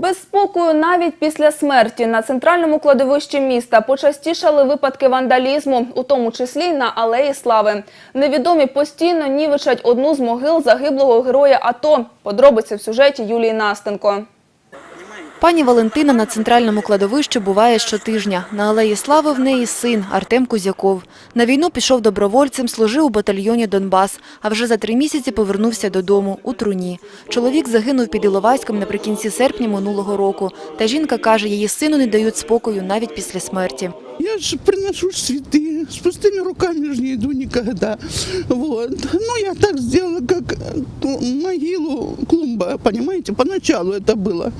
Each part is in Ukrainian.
Без спокою навіть після смерті на центральному кладовищі міста почастішали випадки вандалізму, у тому числі на Алеї Слави. Невідомі постійно нівичать одну з могил загиблого героя АТО. Подробиці в сюжеті Юлії Настенко. Пані Валентина на центральному кладовищі буває щотижня. На Алеї Слави в неї син Артем Кузяков. На війну пішов добровольцем, служив у батальйоні «Донбас», а вже за три місяці повернувся додому у труні. Чоловік загинув під Іловайськом наприкінці серпня минулого року. Та жінка каже, її сину не дають спокою навіть після смерті. Я же приношу ж цветы, с пустыми руками же не иду никогда. Вот. Ну, я так сделала, как э, могилу клумба, понимаете, поначалу это было.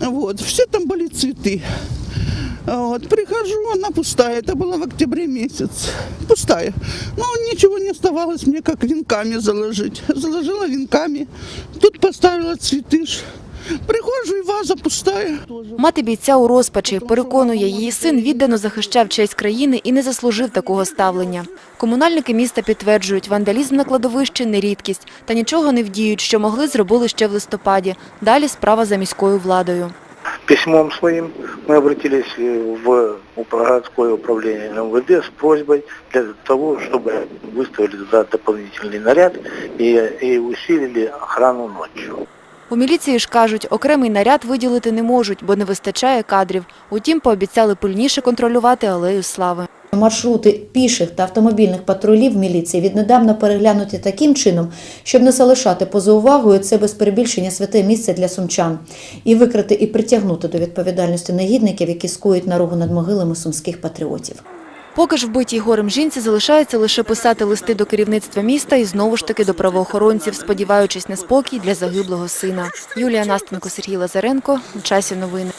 Вот. Все там были цветы. Вот. Прихожу, она пустая. Это было в октябре месяц. Пустая. Ну, ничего не оставалось мне, как венками заложить. Заложила венками. Тут поставила цветы. ж. Прихожу, и ваза пустая. Мати бійця у розпачі. Переконує, її син віддано захищав честь країни і не заслужив такого ставлення. Комунальники міста підтверджують, вандалізм на кладовищі – не рідкість. Та нічого не вдіють, що могли зробили ще в листопаді. Далі справа за міською владою. письмом своим мы обратились э, в уп- городское управление МВД с просьбой для того, чтобы выставили туда дополнительный наряд и, и усилили охрану ночью. У міліції ж кажуть, окремий наряд виділити не можуть, бо не вистачає кадрів. Утім, пообіцяли пильніше контролювати алею слави. Маршрути піших та автомобільних патрулів міліції віднедавна переглянуті таким чином, щоб не залишати поза увагою це без перебільшення святе місце для сумчан і викрити і притягнути до відповідальності негідників, які скують наругу над могилами сумських патріотів. Поки ж вбитій горем жінці залишається лише писати листи до керівництва міста і знову ж таки до правоохоронців, сподіваючись на спокій для загиблого сина. Юлія Настенко, Сергій Лазаренко. в часі новини.